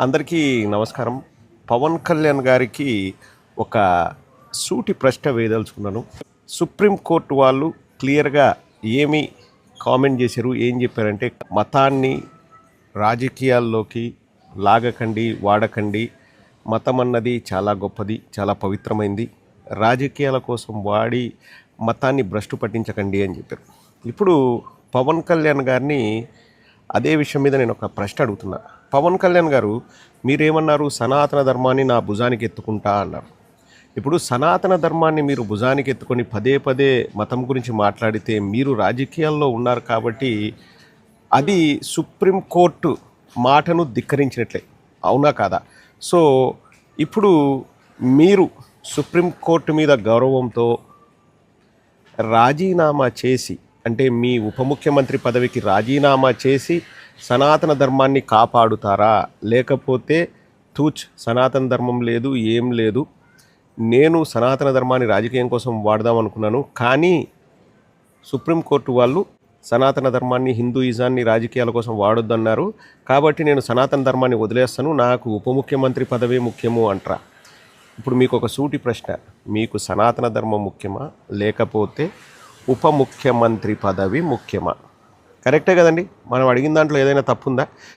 అందరికీ నమస్కారం. పవన్ కళ్యాణ్ గారికి ఒక సూటి ప్రశ్న వేయదలుచుకున్నాను. సుప్రీంకోర్టు వాళ్ళు క్లియర్గా ఏమి కామెంట్ చేశారు ఏం చెప్పారంటే మతాన్ని రాజకీయాల్లోకి లాగకండి వాడకండి. మతం అన్నది చాలా గొప్పది చాలా పవిత్రమైంది. రాజకీయాల కోసం వాడి మతాన్ని భ్రష్టు పట్టించకండి అని చెప్పారు. ఇప్పుడు పవన్ కళ్యాణ్ గారిని అదే విషయం మీద నేను ఒక ప్రశ్న అడుగుతున్నా. పవన్ కళ్యాణ్ గారు మీరేమన్నారు సనాతన ధర్మాన్ని నా భుజానికి ఎత్తుకుంటా అన్నారు. ఇప్పుడు సనాతన ధర్మాన్ని మీరు భుజానికి ఎత్తుకొని పదే పదే మతం గురించి మాట్లాడితే మీరు రాజకీయాల్లో ఉన్నారు కాబట్టి అది సుప్రీంకోర్టు మాటను ధిక్కరించినట్లే. అవునా కాదా? సో ఇప్పుడు మీరు సుప్రీంకోర్టు మీద గౌరవంతో రాజీనామా చేసి అంటే మీ ఉప ముఖ్యమంత్రి పదవికి రాజీనామా చేసి సనాతన ధర్మాన్ని కాపాడుతారా? లేకపోతే తూచ్ సనాతన ధర్మం లేదు ఏం లేదు. నేను సనాతన ధర్మాన్ని రాజకీయం కోసం వాడదాం అనుకున్నాను. కానీ సుప్రీంకోర్టు వాళ్ళు సనాతన ధర్మాన్ని హిందూయిజాన్ని రాజకీయాల కోసం వాడొద్దన్నారు. కాబట్టి నేను సనాతన ధర్మాన్ని వదిలేస్తాను. నాకు ఉప ముఖ్యమంత్రి పదవే ముఖ్యము అంటారా. ఇప్పుడు మీకు ఒక సూటి ప్రశ్న. మీకు సనాతన ధర్మం ముఖ్యమా? లేకపోతే ఉప ముఖ్యమంత్రి పదవి ముఖ్యమా? కరెక్టే కదండి. మనం అడిగిన దాంట్లో ఏదైనా తప్పుందా?